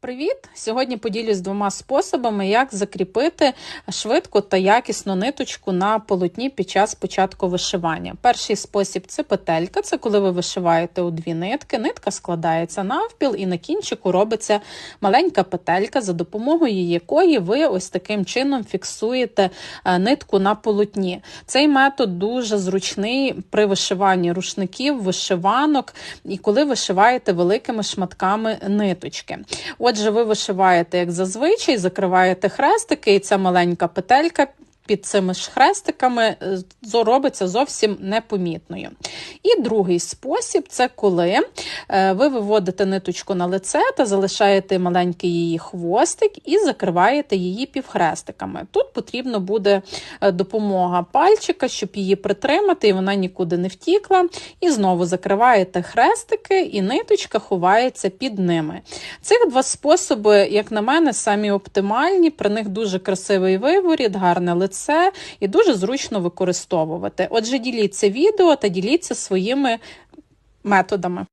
Привіт! Сьогодні поділюсь двома способами, як закріпити швидко та якісно ниточку на полотні під час початку вишивання. Перший спосіб це петелька. Це коли ви вишиваєте у дві нитки. Нитка складається навпіл, і на кінчику робиться маленька петелька, за допомогою якої ви ось таким чином фіксуєте е, нитку на полотні. Цей метод дуже зручний при вишиванні рушників, вишиванок і коли вишиваєте великими шматками ниточки. Отже, ви вишиваєте, як зазвичай, закриваєте хрестики, і ця маленька петелька. Під цими ж хрестиками е, робиться зовсім непомітною. І другий спосіб це коли е, ви виводите ниточку на лице та залишаєте маленький її хвостик і закриваєте її півхрестиками. Тут потрібно буде е, допомога пальчика, щоб її притримати, і вона нікуди не втікла. І знову закриваєте хрестики, і ниточка ховається під ними. Цих два способи, як на мене, самі оптимальні. При них дуже красивий виворіт, гарне лице і дуже зручно використовувати. Отже, діліться відео та діліться своїми методами.